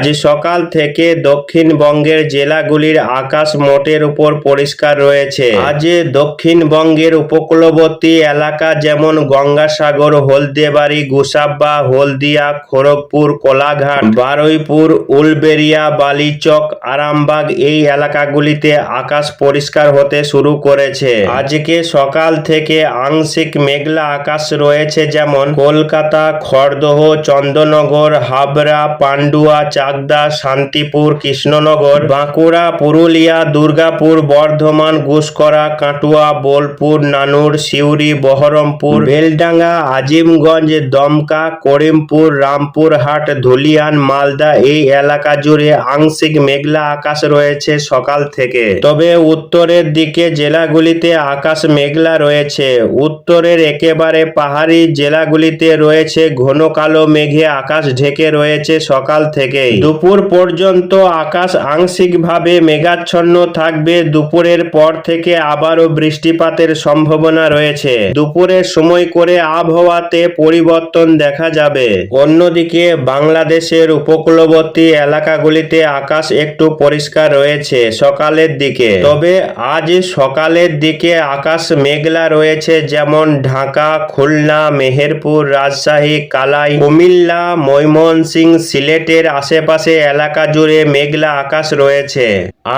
আজ সকাল থেকে দক্ষিণবঙ্গের জেলাগুলির আকাশ মোটের উপর পরিষ্কার রয়েছে। আজ দক্ষিণবঙ্গের উপকূলবর্তী এলাকা যেমন গঙ্গাসাগর, হলদেবাড়ি, গোসাবা হলদিয়া, খড়গপুর, কোলাঘাট, বারুইপুর, উলবেরিয়া, বালিচক, আরামবাগ এই এলাকাগুলিতে আকাশ পরিষ্কার হতে শুরু করেছে। আজকে সকাল থেকে আংশিক মেঘলা আকাশ রয়েছে যেমন কলকাতা, খড়দহ চন্দননগর হাবড়া, পান্ডুয়া চাকদা শান্তিপুর, কৃষ্ণনগর, বাঁকুড়া, পুরুলিয়া, দুর্গাপুর, বর্ধমান গুসকরা কাটুয়া, বোলপুর, নানুর, সিউড়ি, বহরমপুর, বেলডাঙ্গা, আজিমগঞ্জ, দমকা, করিমপুর, রামপুরহাট, ধুলিয়ান, মালদা এই এলাকা জুড়ে আংশিক মেঘলা আকাশ রয়েছে সকাল থেকে। তবে উত্তরের দিকে জেলাগুলিতে আকাশ মেঘলা রয়েছে। উত্তরের একেবারে পাহাড়ি জেলাগুলিতে রয়েছে ঘন কালো মেঘে আকাশ ঢেকে রয়েছে সকাল থেকেই। দুপুর পর্যন্ত আকাশ আংশিকভাবে মেঘাচ্ছন্ন থাকবে। দুপুরের পর থেকে আবারও বৃষ্টিপাতের সম্ভাবনা রয়েছে। দুপুরের সময় করে আবহাওয়াতে পরিবর্তন দেখা যাবে। অন্যদিকে বাংলাদেশের উপকূলবর্তী এলাকাগুলিতে আকাশ একটু পরিষ্কার রয়েছে সকালের দিকে। তবে আজ সকালের দিকে আকাশ মেঘলা রয়েছে যেমন ঢাকা, খুলনা, মেহেরপুর, রাজশাহী, কালাই, কুমিল্লা, ময়মনসিংহ, সিলেটের আশেপাশে এলাকা জুড়ে মেঘলা আকাশ রয়েছে।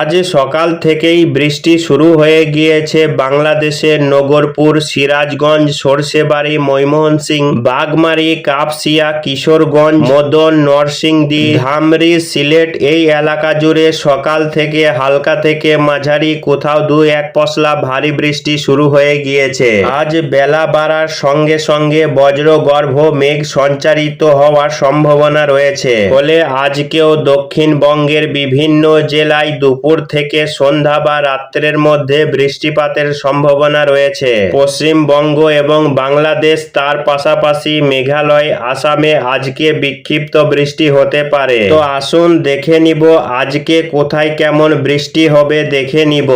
আজ সকাল থেকেই বৃষ্টি শুরু হয়ে গিয়েছে বাংলাদেশের নগরপুর, সিরাজগঞ্জ, সরষেবাড়ি, ময়মনসিংহ, বাগমারি, কাপসিয়া, কিশোরগঞ্জ, মদন, নরসিংদী, ধামরি, সিলেট এই এলাকা জুড়ে সকাল থেকে হালকা থেকে মাঝারি কোথাও দু এক পশলা ভারী বৃষ্টি শুরু হয়ে গিয়েছে। আজ বেলা বাড়ার সঙ্গে সঙ্গে বজ্রগর্ভ মেঘ সঞ্চারিত হওয়ার সম্ভাবনা রয়েছে। ফলে আজকেও দক্ষিণবঙ্গের বিভিন্ন জেলায় দুপুর থেকে সন্ধ্যা বা রাত্রের মধ্যে বৃষ্টিপাতের সম্ভাবনা রয়েছে। পশ্চিমবঙ্গ এবং বাংলাদেশ তার পাশাপাশি মেঘালয়, আসামে আজকে বিক্ষিপ্ত বৃষ্টি হতে পারে। তো আসুন দেখে নিব আজকে কোথায় কেমন বৃষ্টি হবে দেখে নিব।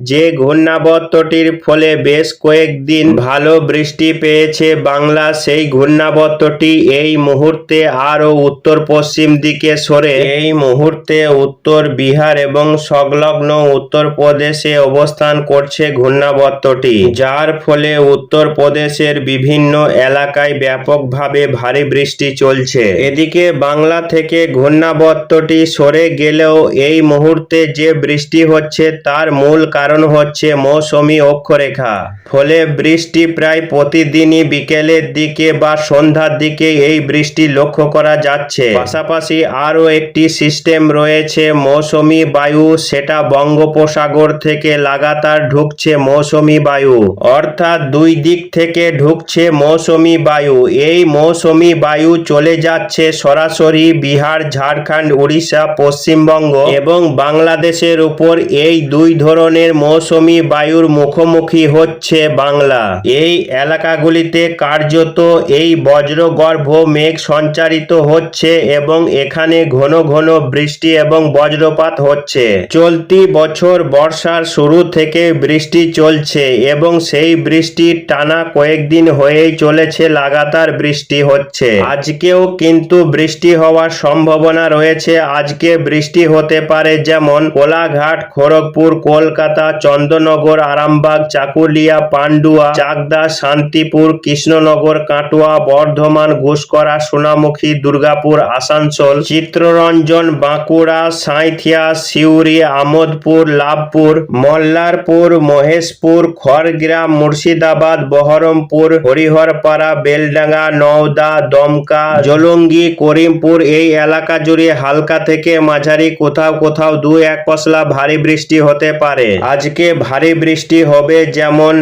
যে ঘূর্ণাবর্তটির ফলে বেশ কয়েকদিন ভালো বৃষ্টি পেয়েছে বাংলা, সেই ঘূর্ণাবর্তটি এই মুহূর্তে আরও উত্তর পশ্চিম দিকে সরে। এই মুহূর্তে উত্তর বিহার এবং সংলগ্ন উত্তরপ্রদেশে অবস্থান করছে ঘূর্ণাবর্তটি, যার ফলে উত্তরপ্রদেশের বিভিন্ন এলাকায় ব্যাপকভাবে ভারী বৃষ্টি চলছে। এদিকে বাংলা থেকে ঘূর্ণাবর্তটি সরে গেলেও এই মুহূর্তে যে বৃষ্টি হচ্ছে তার মূল কারণ হচ্ছে মৌসুমী অক্ষরেখা। ফলে বৃষ্টি প্রায় প্রতিদিনই বিকেলের দিকে বা সন্ধ্যার দিকে এই বৃষ্টি লক্ষ্য করা যাচ্ছে। পাশাপাশি আরও একটি সিস্টেম রয়েছে, মৌসুমী বায়ু, সেটা বঙ্গোপসাগর থেকে লাগাতার ঢুকছে মৌসুমী বায়ু। অর্থাৎ দুই দিক থেকে ঢুকছে মৌসুমী বায়ু। এই মৌসুমী বায়ু চলে যাচ্ছে সরাসরি বিহার, ঝাড়খণ্ড উড়িষ্যা পশ্চিমবঙ্গ এবং বাংলাদেশের উপর। এই দুই ধরনের মৌসুমী বায়ুর মুখোমুখি হচ্ছে বাংলা। এই এলাকাগুলিতে কার্যত এই বজ্রগর্ভ মেঘ সঞ্চারিত হচ্ছে এবং এখানে ঘন ঘন বৃষ্টি এবং বজ্রপাত হচ্ছে। চলতি বছর বর্ষার শুরু থেকে বৃষ্টি চলছে এবং সেই বৃষ্টির টানা কয়েকদিন হয়েই চলেছে, লাগাতার বৃষ্টি হচ্ছে। আজকেও কিন্তু বৃষ্টি হওয়ার সম্ভাবনা রয়েছে। আজকে বৃষ্টি হতে পারে যেমন কোলাঘাট, খড়গপুর, কলকাতা চন্দননগর, আরামবাগ, চাকুলিয়া, পান্ডুয়া, চাকদা, শান্তিপুর, কৃষ্ণনগর, কাটোয়া, বর্ধমান, ঘুষকরা, সোনামুখী, দুর্গাপুর, আসানসোল চিত্ররঞ্জন বাঁকুড়া, সাঁইথিয়া, সিউড়ি, আমোদপুর, লাভপুর, মল্লারপুর, মহেশপুর, খড়গ্রাম, মুর্শিদাবাদ, বহরমপুর, হরিহরপাড়া, বেলডাঙ্গা, নওদা, দমকা, জলঙ্গি, করিমপুর, এই এলাকা জুড়ে হালকা থেকে মাঝারি কোথাও কোথাও দু এক পশলা ভারী বৃষ্টি হতে পারে। আজকে ভারী বৃষ্টি হবে যেমন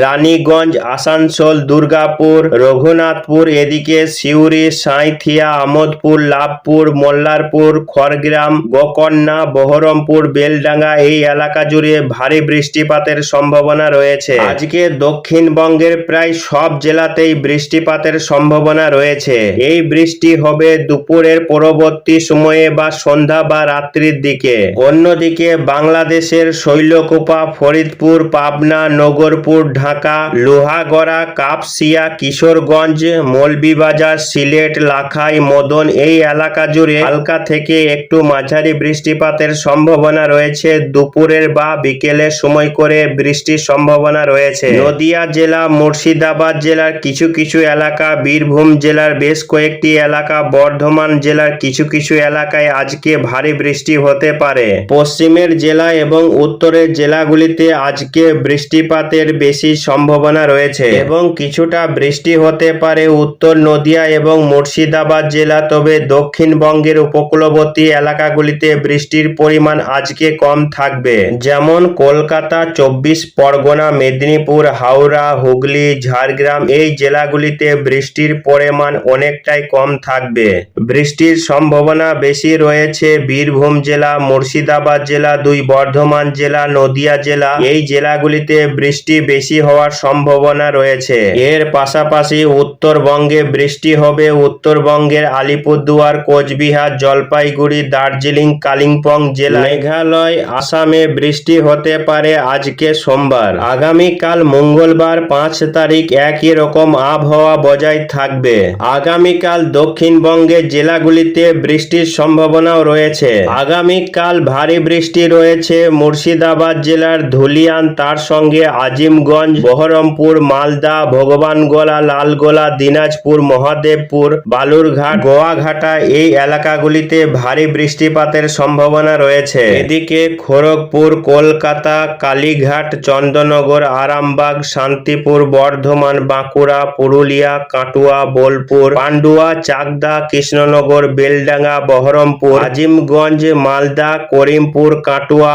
রানীগঞ্জ, আসানসোল, দুর্গাপুর, রঘুনাথপুর, এদিকে সিউড়ি, সাঁইথিয়া, আমোদপুর, লাভপুর, মোল্লারপুর, খড়গ্রাম, গোকর্ণা, বহরমপুর, বেলডাঙ্গা এই এলাকা জুড়ে ভারী বৃষ্টিপাতের সম্ভাবনা রয়েছে। আজকে দক্ষিণবঙ্গের প্রায় সব জেলাতেই বৃষ্টিপাতের সম্ভাবনা রয়েছে। এই বৃষ্টি হবে দুপুরের পরবর্তী সময়ে বা সন্ধ্যা বা রাত্রির দিকে। অন্যদিকে বাংলাদেশের শৈলকোপা, ফরিদপুর, পাবনা, নগরপুর ঢাকা, লোহাগড়া, কাপসিয়া, কিশোরগঞ্জ, মৌলভীবাজার, সিলেট, লাখাই, মদন এই এলাকা জুড়ে হালকা থেকে একটু মাঝারি বৃষ্টিপাতের সম্ভাবনা রয়েছে। দুপুরের বা বিকেলের সময় করে বৃষ্টির সম্ভাবনা রয়েছে। নদিয়া জেলা, মুর্শিদাবাদ জেলার কিছু কিছু এলাকা, বীরভূম জেলার বেশ কয়েকটি এলাকা, বর্ধমান জেলার কিছু কিছু এলাকায় আজকে ভারী বৃষ্টি হতে পারে। পশ্চিমের জেলা এবং উত্তরের জেলাগুলিতে আজকে বৃষ্টিপাতের বেশি সম্ভাবনা রয়েছে। এবং কিছুটা বৃষ্টি হতে পারে উত্তর নদিয়া এবং মুর্শিদাবাদ জেলা, তবে দক্ষিণবঙ্গের উপকূলবর্তী এলাকাগুলিতে বৃষ্টির পরিমাণ আজকে কম থাকবে। যেমন কলকাতা, চব্বিশ পরগনা, মেদিনীপুর, হাওড়া, হুগলি, ঝাড়গ্রাম এই জেলাগুলিতে বৃষ্টির পরিমাণ অনেকটাই কম থাকবে। বৃষ্টির সম্ভাবনা বেশি রয়েছে বীরভূম জেলা, মুর্শিদাবাদ জেলা, দুই বর্ধমান জেলা, নদিয়া জেলা। এই জেলাগুলিতে বৃষ্টি বেশি হওয়ার সম্ভাবনা রয়েছে। এর পাশাপাশি উত্তরবঙ্গে বৃষ্টি হবে। উত্তরবঙ্গের আলিপুরদুয়ার, কোচবিহার, জলপাইগুড়ি, দার্জিলিং, কালিম্পং জেলা, মেঘালয়, আসামে বৃষ্টি হতে পারে আজকে সোমবার। আগামীকাল মঙ্গলবার পাঁচ তারিখ একই রকম আবহাওয়া বজায় থাকবে। আগামীকাল দক্ষিণবঙ্গের জেলাগুলিতে বৃষ্টির সম্ভাবনাও রয়েছে। আগামীকাল ভারী বৃষ্টি রয়েছে। মুর্শিদাবাদ জেলার ধুলিয়ান, তার সঙ্গে আজিমগঞ্জ বহরমপুর, মালদা, ভগবানগোলা, লালগোলা, দিনাজপুর, মহাদেবপুর, বালুরঘাট, গোয়াঘাটা এই এলাকাগুলিতে ভারী বৃষ্টিপাতের সম্ভাবনা রয়েছে। এদিকে খড়গপুর, কলকাতা, কালীঘাট, চন্দননগর, আরামবাগ, শান্তিপুর, বর্ধমান, বাঁকুড়া, পুরুলিয়া, কাটুয়া, বোলপুর, পান্ডুয়া, চাকদা, কৃষ্ণনগর, বেলডাঙ্গা, বহরমপুর, আজিমগঞ্জ, মালদা, করিমপুর, কাটুয়া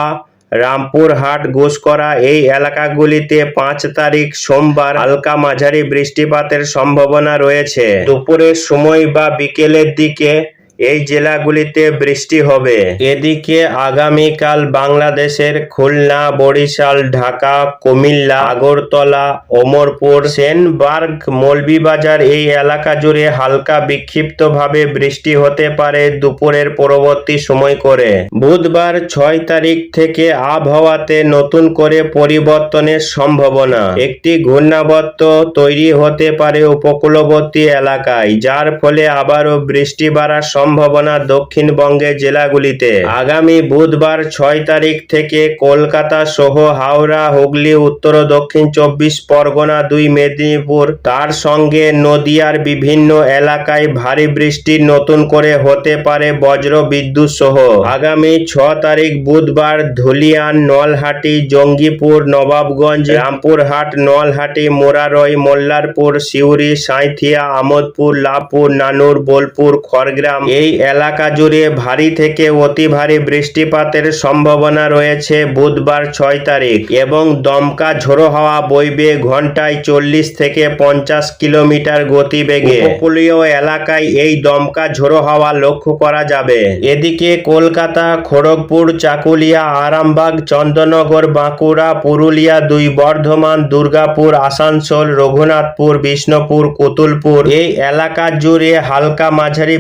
রামপুরহাট ঘোষকরা এই এলাকাগুলিতে পাঁচ তারিখ সোমবার হালকা মাঝারি বৃষ্টিপাতের সম্ভাবনা রয়েছে। দুপুরের সময় বা বিকেলের দিকে এই জেলাগুলিতে বৃষ্টি হবে। এদিকে আগামীকাল বাংলাদেশের খুলনা, বরিশাল, ঢাকা, কুমিল্লা, আগরতলা, ওমরপুর, সেনবার্গ, মৌলভীবাজার এই এলাকা জুড়ে হালকা বিক্ষিপ্তভাবে বৃষ্টি হতে পারে দুপুরের পরবর্তী সময় করে। বুধবার ছয় তারিখ থেকে আবহাওয়াতে নতুন করে পরিবর্তনের সম্ভাবনা। একটি ঘূর্ণাবর্ত তৈরি হতে পারে উপকূলবর্তী এলাকায়, যার ফলে আবারও বৃষ্টি বাড়ার সম্ভাবনা দক্ষিণবঙ্গের জেলাগুলিতে। আগামী বুধবার ছয় তারিখ থেকে কলকাতা সহ হাওড়া, হুগলি, উত্তর দক্ষিণ চব্বিশ পরগনা, দুই মেদিনীপুর, তার সঙ্গে নদিয়ার বিভিন্ন এলাকায় ভারী বৃষ্টি নতুন করে হতে পারে বজ্র বিদ্যুৎ সহ। আগামী ছ তারিখ বুধবার ধুলিয়ান, নলহাটি, জঙ্গিপুর, নবাবগঞ্জ, রামপুরহাট, নলহাটি, মোরারই, মোল্লারপুর, সিউড়ি, সাঁইথিয়া, আমোদপুর লাভপুর নানুর, বোলপুর, খড়গ্রাম এই এলাকা জুড়ে ভারী থেকে অতি ভারী বৃষ্টিপাতের সম্ভাবনা রয়েছে বুধবার ছয় তারিখ এবং দমকা ঝোড়ো হাওয়া বইবে ঘন্টায় চল্লিশ থেকে পঞ্চাশ কিলোমিটার গতিবেগে। উপকূলীয় এলাকায় এই দমকা ঝোড়ো হাওয়া লক্ষ্য করা যাবে। এদিকে কলকাতা, খড়গপুর, চাকুলিয়া, আরামবাগ, চন্দননগর, বাঁকুড়া, পুরুলিয়া, দুই বর্ধমান, দুর্গাপুর, আসানসোল, রঘুনাথপুর, বিষ্ণুপুর, কুতুলপুর। এই এলাকা জুড়ে হালকা মাঝারি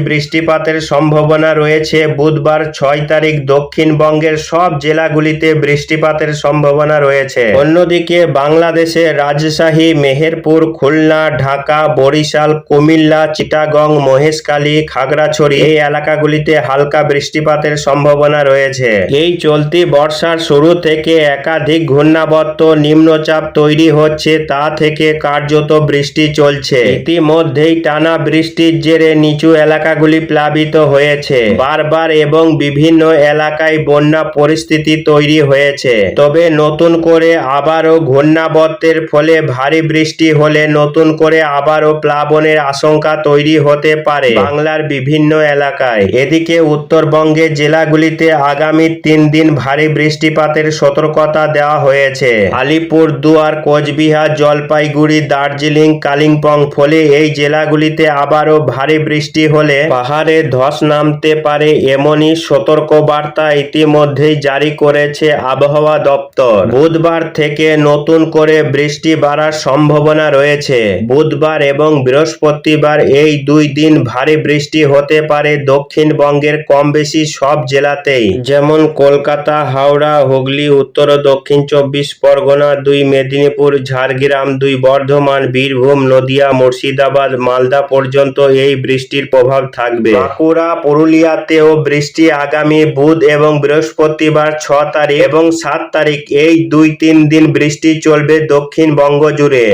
বৃষ্টিপাতের সম্ভাবনা রয়েছে। বুধবার ছয় তারিখ দক্ষিণবঙ্গের সব জেলাগুলিতে বৃষ্টিপাতের সম্ভাবনা রয়েছে। অন্যদিকে বাংলাদেশে রাজশাহী, মেহেরপুর, খুলনা, ঢাকা, বরিশাল, কুমিল্লা, চিটাগং, মহেশখালী, খাগড়াছড়ি এই এলাকাগুলিতে হালকা বৃষ্টিপাতের সম্ভাবনা রয়েছে। এই চলতি বর্ষার শুরু থেকে একাধিক ঘূর্ণাবর্ত নিম্নচাপ তৈরি হচ্ছে, তা থেকে কার্যত বৃষ্টি চলছে। ইতিমধ্যেই টানা বৃষ্টির জেরে নিচু এলাকাগুলি প্লাবিত হয়েছে। বারবার এবং বিভিন্ন এলাকায় বন্যা পরিস্থিতি তৈরি হয়েছে। তবে নতুন করে আবারও ঘূর্ণাবর্তের ফলে ভারী বৃষ্টি হলে নতুন করে আবারও প্লাবনের আশঙ্কা তৈরি হতে পারে বাংলার বিভিন্ন এলাকায়। এদিকে উত্তরবঙ্গে জেলাগুলিতে আগামী তিন দিন ভারী বৃষ্টিপাতের সতর্কতা দেওয়া হয়েছে। আলিপুর দুয়ার কোচবিহার, জলপাইগুড়ি, দার্জিলিং, কালিম্পং ফলে এই জেলাগুলিতে আবারও ভারী বৃষ্টি হলে পাহাড়ের ধস নামতে পারে এমনই সতর্কবার্তা ইতিমধ্যেই জারি করেছে আবহাওয়া দপ্তর। বুধবার থেকে নতুন করে বৃষ্টি বাড়ার সম্ভাবনা রয়েছে। বুধবার এবং বৃহস্পতিবার এই দুই দিন ভারী বৃষ্টি হতে পারে দক্ষিণবঙ্গের কম বেশি সব জেলাতেই। যেমন কলকাতা, হাওড়া, হুগলি, উত্তর ও দক্ষিণ চব্বিশ পরগনা, দুই মেদিনীপুর, ঝাড়গ্রাম, দুই বর্ধমান, বীরভূম, নদিয়া, মুর্শিদাবাদ, মালদা পর্যন্ত এই বৃষ্টির প্রভাব থাকবে। বাঁকুড়া, পুরুলিয়াতেও বৃষ্টি আগামী বুধ এবং বৃহস্পতিবার ছ তারিখ এবং সাত তারিখ। এই দুই তিন দিন বৃষ্টি চলবে দক্ষিণবঙ্গ জুড়ে।